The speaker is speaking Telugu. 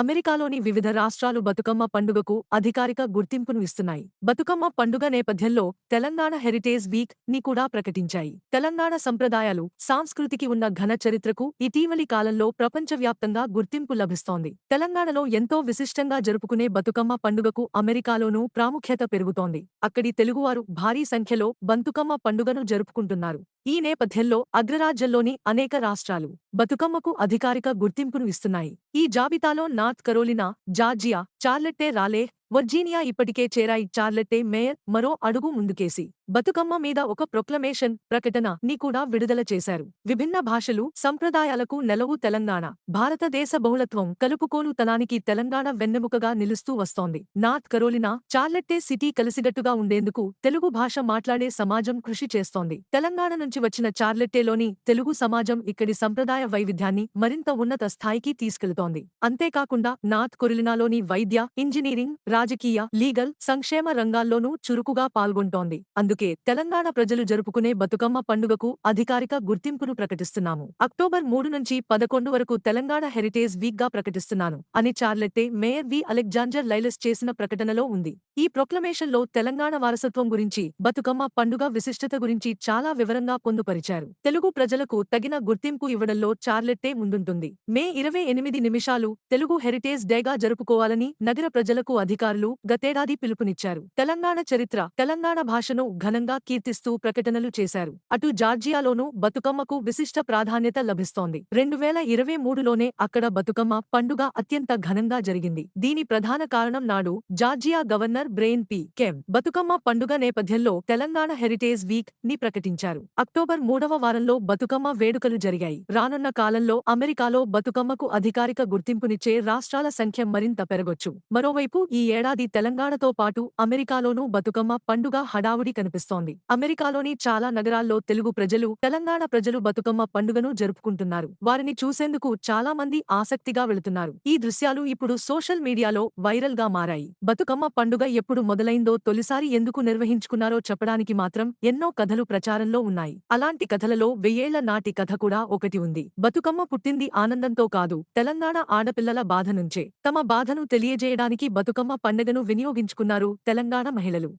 అమెరికాలోని వివిధ రాష్ట్రాలు బతుకమ్మ పండుగకు అధికారిక గుర్తింపును ఇస్తున్నాయి. బతుకమ్మ పండుగ నేపథ్యంలో తెలంగాణ హెరిటేజ్ వీక్ని కూడా ప్రకటించాయి. తెలంగాణ సంప్రదాయాలు సాంస్కృతికి ఉన్న ఘన చరిత్రకు ఇటీవలి కాలంలో ప్రపంచవ్యాప్తంగా గుర్తింపు లభిస్తోంది. తెలంగాణలో ఎంతో విశిష్టంగా జరుపుకునే బతుకమ్మ పండుగకు అమెరికాలోనూ ప్రాముఖ్యత పెరుగుతోంది. అక్కడి తెలుగువారు భారీ సంఖ్యలో బంతుకమ్మ పండుగను జరుపుకుంటున్నారు. ఈ నేపథ్యంలో అగ్రరాజ్యంలోని అనేక రాష్ట్రాలు బతుకమ్మకు అధికారిక గుర్తింపును ఇస్తున్నాయి. ఈ జాబితాలో నార్త్ కరోలినా జార్జియా చార్లెట్టే రాలే వర్జీనియా ఇప్పటికే చేరాయి. చార్లెట్టే మేయర్ మరో అడుగు ముందుకేసి బతుకమ్మ మీద ఒక ప్రొక్లమేషన్ ప్రకటన ని కూడా విడుదల చేశారు. విభిన్న భాషలు సంప్రదాయాలకు నెలవు తెలంగాణ. భారతదేశ బహుళత్వం కలుపుకోలుతనానికి తెలంగాణ వెన్నెముకగా నిలుస్తూ వస్తోంది. నార్త్ కరోలినా చార్లెట్టే సిటీ కలిసిగట్టుగా ఉండేందుకు తెలుగు భాష మాట్లాడే సమాజం కృషి చేస్తోంది. తెలంగాణ నుంచి వచ్చిన చార్లెట్టేలోని తెలుగు సమాజం ఇక్కడి సంప్రదాయ వైవిధ్యాన్ని మరింత ఉన్నత స్థాయికి తీసుకెళ్తోంది. అంతేకాకుండా నార్త్ కొరిలినాలోని వైద్య ఇంజనీరింగ్ రాజకీయ లీగల్ సంక్షేమ రంగాల్లోనూ చురుకుగా పాల్గొంటోంది. అందుకే తెలంగాణ ప్రజలు జరుపుకునే బతుకమ్మ పండుగకు అధికారిక గుర్తింపును ప్రకటిస్తున్నాము. అక్టోబర్ మూడు నుంచి పదకొండు వరకు తెలంగాణ హెరిటేజ్ వీక్గా ప్రకటిస్తున్నాను అని చార్లెట్టే మేయర్ వి. అలెగ్జాండర్ లైలస్ చేసిన ప్రకటనలో ఉంది. ఈ ప్రొక్లమేషన్లో తెలంగాణ వారసత్వం గురించి బతుకమ్మ పండుగ విశిష్టత గురించి చాలా వివరంగా పొందుపరిచారు. తెలుగు ప్రజలకు తగిన గుర్తింపు ఇవ్వడంలో చార్లెట్టే ముందుంటుంది. మే ఇరవై ఎనిమిది నిమిషాలు తెలుగు హెరిటేజ్ డేగా జరుపుకోవాలని నగర ప్రజలకు అధికారులు గతేడాది పిలుపునిచ్చారు. తెలంగాణ చరిత్ర తెలంగాణ భాషను ఘనంగా కీర్తిస్తూ ప్రకటనలు చేశారు. అటు జార్జియాలోనూ బతుకమ్మకు విశిష్ట ప్రాధాన్యత లభిస్తోంది. రెండు వేల ఇరవై మూడులోనే అక్కడ బతుకమ్మ పండుగ అత్యంత ఘనంగా జరిగింది. దీని ప్రధాన కారణం నాడు Georgia governor Brian P. Kemp. Bathukamma పండుగ నేపథ్యంలో తెలంగాణ హెరిటేజ్ వీక్ని ప్రకటించారు. అక్టోబర్ మూడవ వారంలో బతుకమ్మ వేడుకలు జరిగాయి. రానున్న కాలంలో అమెరికాలో బతుకమ్మకు అధికారిక గుర్తింపునిచ్చే రాష్ట్రాల సంఖ్య మరింత పెరగొచ్చు. మరోవైపు ఈ ఏడాది తెలంగాణతో పాటు అమెరికాలోనూ బతుకమ్మ పండుగ హడావుడి కనిపిస్తోంది. అమెరికాలోని చాలా నగరాల్లో తెలుగు ప్రజలు తెలంగాణ ప్రజలు బతుకమ్మ పండుగను జరుపుకుంటున్నారు. వారిని చూసేందుకు చాలా మంది ఆసక్తిగా వెళుతున్నారు. ఈ దృశ్యాలు ఇప్పుడు సోషల్ మీడియాలో వైరల్గా మారాయి. బతుకమ్మ పండుగ ఎప్పుడు మొదలైందో తొలిసారి ఎందుకు నిర్వహించుకున్నారో చెప్పడానికి మాత్రం ఎన్నో కథలు ప్రచారంలో ఉన్నాయి. అలాంటి కథలలో వెయ్యేళ్ళ నాటి కథ కూడా ఒకటి ఉంది. బతుకమ్మ పుట్టింది ఆనందంతో కాదు తెలంగాణ ఆడపిల్లల బాధ నుంచే. తమ బాధను తెలియజేయడానికి బతుకమ్మ పండుగను వినియోగించుకున్నారు తెలంగాణ మహిళలు.